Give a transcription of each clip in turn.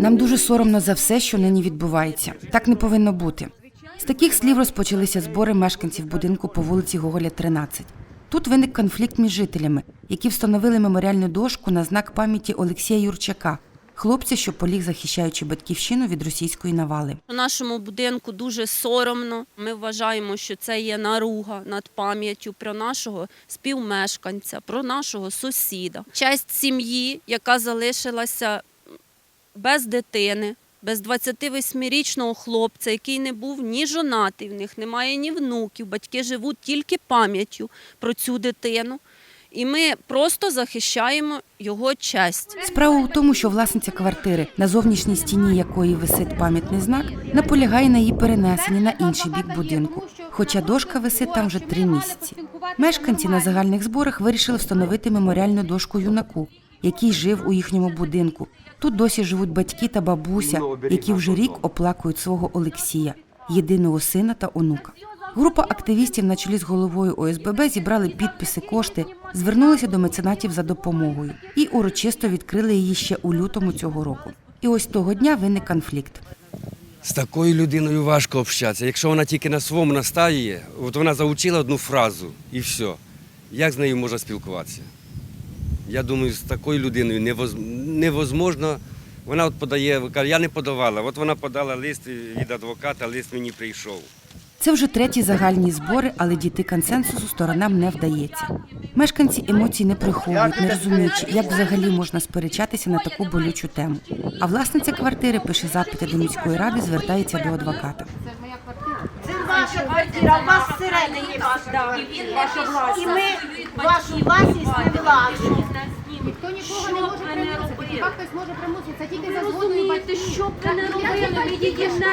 Нам дуже соромно за все, що нині відбувається. Так не повинно бути. З таких слів розпочалися збори мешканців будинку по вулиці Гоголя, 13. Тут виник конфлікт між жителями, які встановили меморіальну дошку на знак пам'яті Олексія Юрчака, хлопця, що поліг, захищаючи батьківщину від російської навали. У нашому будинку дуже соромно. Ми вважаємо, що це є наруга над пам'яттю про нашого співмешканця, про нашого сусіда. Честь сім'ї, яка залишилася без дитини, без 28-річного хлопця, який не був ні жонатий, в них немає ні внуків. Батьки живуть тільки пам'яттю про цю дитину. І ми просто захищаємо його честь. Справа у тому, що власниця квартири, на зовнішній стіні якої висить пам'ятний знак, наполягає на її перенесенні на інший бік будинку, хоча дошка висить там вже три місяці. Мешканці на загальних зборах вирішили встановити меморіальну дошку юнаку, який жив у їхньому будинку. Тут досі живуть батьки та бабуся, які вже рік оплакують свого Олексія, єдиного сина та онука. Група активістів на чолі з головою ОСББ зібрали підписи, кошти, звернулися до меценатів за допомогою і урочисто відкрили її ще у лютому цього року. І ось того дня виник конфлікт. З такою людиною важко общатися. Якщо вона тільки на своєму настає, от вона заучила одну фразу і все. Як з нею можна спілкуватися? Я думаю, з такою людиною невоз... невозможно. Вона от подає, каже, я не подавала. От вона подала лист від адвоката, лист мені прийшов. Це вже треті загальні збори, але дійти консенсусу сторонам не вдається. Мешканці емоцій не приховують, не розуміючи, як взагалі можна сперечатися на таку болючу тему. А власниця квартири пише запити до міської ради, звертається до адвоката. Це ваша квартира, у вас всередині да. ваша. І ми вашу власність не власність. Ніхто нікого не може примусити. Хіба хтось може примусити? Це тільки за згодою батьків. що б ви не робили, ви батьки її на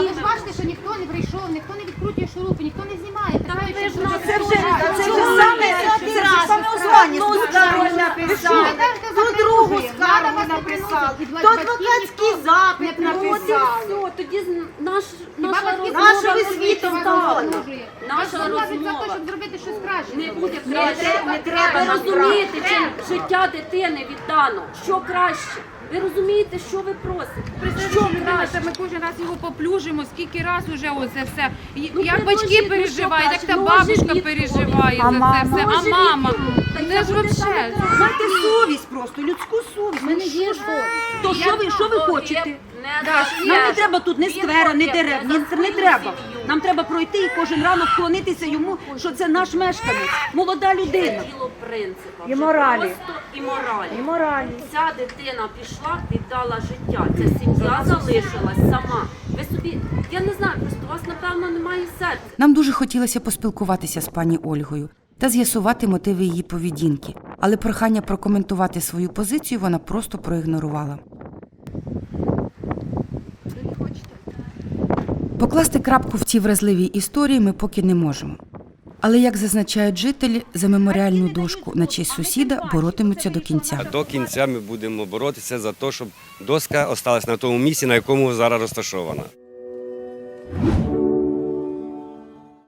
Але ж бачите, що ніхто не прийшов, ніхто не відкручує шурупи, ніхто не знімає. Так ви ж на це вже- Це вже саме, це вже саме останнє скаргу написали. То другу скаргу написали. То адвокатський запит написали. все, тоді з- наш, наша батьки розмова Нашого буде світу там. Наша Наша розмова. щоб зробити щось краще. Не буде Не краще. треба, не треба Ви нам розумієте, чим життя дитини віддано? Що краще? Ви розумієте, що ви просите? Що краще? Ми кожен раз його поплюжимо, скільки раз уже оце все. І- Ну, Як предложіть, батьки ну, переживають, що як та кажуть, бабушка може, переживає за це все, а Може, мама. відповідь? Та Це ж вообще. так. Майте совість просто, людську совість. У мене є совість. То що ви, що ви хочете? Нам не треба тут ні сквера, ні дерев, ні це не треба. Нам треба пройти і кожен ранок вклонитися йому, що це наш мешканець, молода людина. Діло принципа. І моралі. Просто і моралі. І моралі. Ця дитина пішла, віддала життя. Ця сім'я залишилась сама. Ви собі, я не знаю, просто у вас напевно немає серця. Нам дуже хотілося поспілкуватися з пані Ольгою та з'ясувати мотиви її поведінки, але прохання прокоментувати свою позицію вона просто проігнорувала. Покласти крапку в цій вразливій історії ми поки не можемо. Але, як зазначають жителі, за меморіальну дошку на честь сусіда боротимуться до кінця. До кінця ми будемо боротися за те, щоб доска осталась на тому місці, на якому зараз розташована.